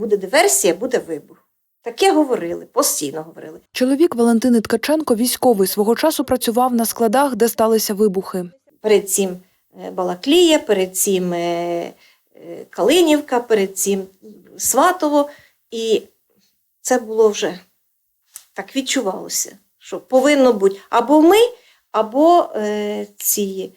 буде диверсія, буде вибух. Таке говорили, постійно говорили. Чоловік Валентини Ткаченко, військовий, свого часу працював на складах, де сталися вибухи. Перед цим е, Балаклія, перед цим е, е, Калинівка, перед цим Сватово. І це було вже так відчувалося, що повинно бути або ми, або е, ці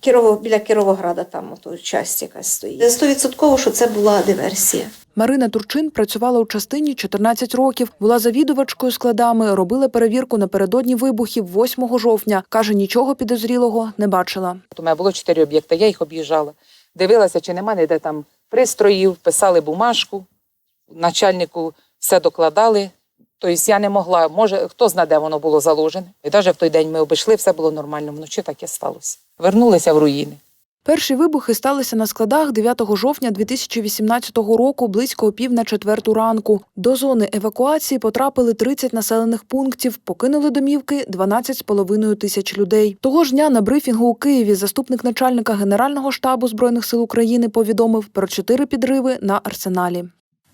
Кірово, біля Кіровограда там ото часть якась стоїть. Стовідсотково, що це була диверсія. Марина Турчин працювала у частині 14 років, була завідувачкою складами, робила перевірку напередодні вибухів 8 жовтня. Каже, нічого підозрілого не бачила. У мене було чотири об'єкти, я їх об'їжджала. Дивилася, чи немає ніде там пристроїв, писали бумажку, начальнику все докладали. Тобто я не могла, може, хто знає, де воно було заложене. І навіть в той день ми обійшли, все було нормально, вночі таке сталося. Вернулися в руїни. Перші вибухи сталися на складах 9 жовтня 2018 року близько пів на четверту ранку. До зони евакуації потрапили 30 населених пунктів, покинули домівки 12,5 тисяч людей. Того ж дня на брифінгу у Києві заступник начальника Генерального штабу Збройних сил України повідомив про чотири підриви на арсеналі.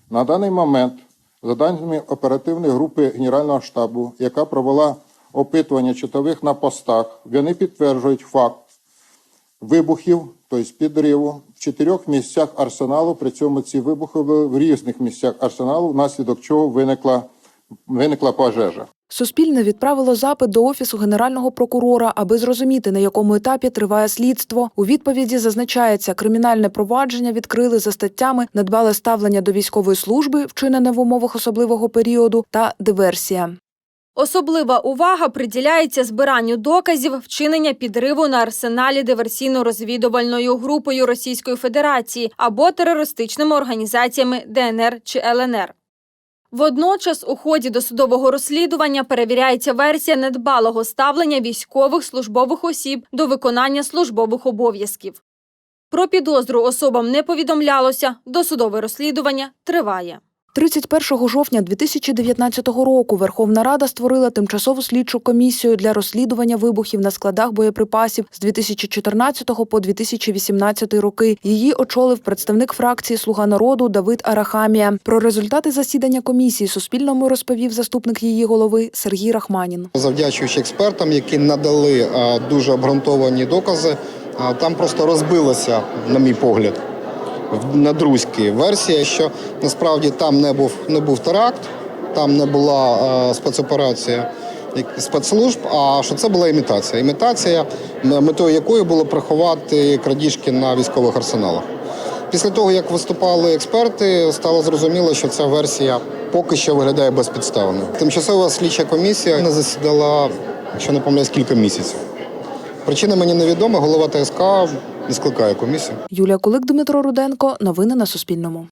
На даний момент, за даними оперативної групи Генерального штабу, яка провела опитування читових на постах, вони підтверджують факт вибухів, тобто підриву в чотирьох місцях арсеналу. При цьому ці вибухи були в різних місцях арсеналу, внаслідок чого виникла, виникла пожежа. Суспільне відправило запит до офісу генерального прокурора, аби зрозуміти, на якому етапі триває слідство. У відповіді зазначається, кримінальне провадження відкрили за статтями надбале ставлення до військової служби, вчинене в умовах особливого періоду, та диверсія. Особлива увага приділяється збиранню доказів вчинення підриву на арсеналі диверсійно-розвідувальною групою Російської Федерації або терористичними організаціями ДНР чи ЛНР. Водночас у ході досудового розслідування перевіряється версія недбалого ставлення військових службових осіб до виконання службових обов'язків. Про підозру особам не повідомлялося, досудове розслідування триває. 31 жовтня 2019 року Верховна Рада створила тимчасову слідчу комісію для розслідування вибухів на складах боєприпасів з 2014 по 2018 роки. Її очолив представник фракції Слуга народу Давид Арахамія. Про результати засідання комісії Суспільному розповів заступник її голови Сергій Рахманін. Завдячуючи експертам, які надали е, дуже обґрунтовані докази, е, там просто розбилося, на мій погляд, в- надрузьки версія, що насправді там не був не був теракт, там не була е, спецоперація спецслужб, а що це була імітація. Імітація, метою якої було приховати крадіжки на військових арсеналах. Після того, як виступали експерти, стало зрозуміло, що ця версія поки що виглядає безпідставною. Тимчасова слідча комісія не засідала, якщо не помиляюсь, кілька місяців. Причина мені невідома, голова ТСК не скликає комісію. Юлія Кулик, Дмитро Руденко. Новини на Суспільному.